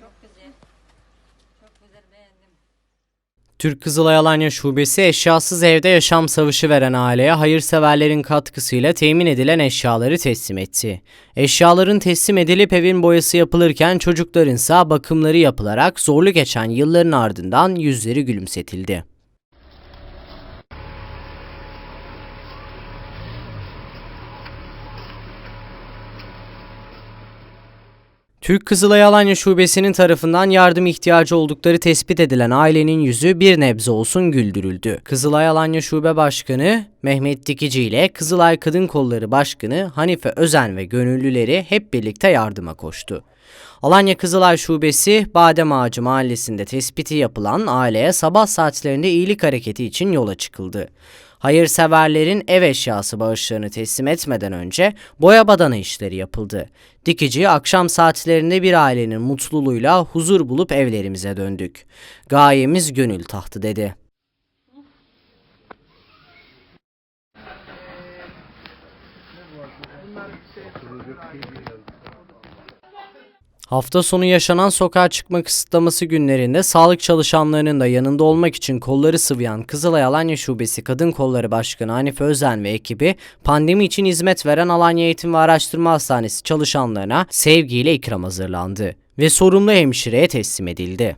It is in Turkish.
Çok güzel. Çok güzel beğendim. Türk Kızılay Alanya Şubesi eşyasız evde yaşam savaşı veren aileye hayırseverlerin katkısıyla temin edilen eşyaları teslim etti. Eşyaların teslim edilip evin boyası yapılırken çocukların ise bakımları yapılarak zorlu geçen yılların ardından yüzleri gülümsetildi. Türk Kızılay Alanya Şubesi'nin tarafından yardım ihtiyacı oldukları tespit edilen ailenin yüzü bir nebze olsun güldürüldü. Kızılay Alanya Şube Başkanı Mehmet Dikici ile Kızılay Kadın Kolları Başkanı Hanife Özen ve gönüllüleri hep birlikte yardıma koştu. Alanya Kızılay Şubesi Badem Ağacı mahallesinde tespiti yapılan aileye sabah saatlerinde iyilik hareketi için yola çıkıldı. Hayırseverlerin ev eşyası bağışlarını teslim etmeden önce boya badana işleri yapıldı. Dikici akşam saatlerinde bir ailenin mutluluğuyla huzur bulup evlerimize döndük. Gayemiz gönül tahtı dedi. Hafta sonu yaşanan sokağa çıkma kısıtlaması günlerinde sağlık çalışanlarının da yanında olmak için kolları sıvayan Kızılay Alanya Şubesi Kadın Kolları Başkanı Hanife Özen ve ekibi pandemi için hizmet veren Alanya Eğitim ve Araştırma Hastanesi çalışanlarına sevgiyle ikram hazırlandı ve sorumlu hemşireye teslim edildi.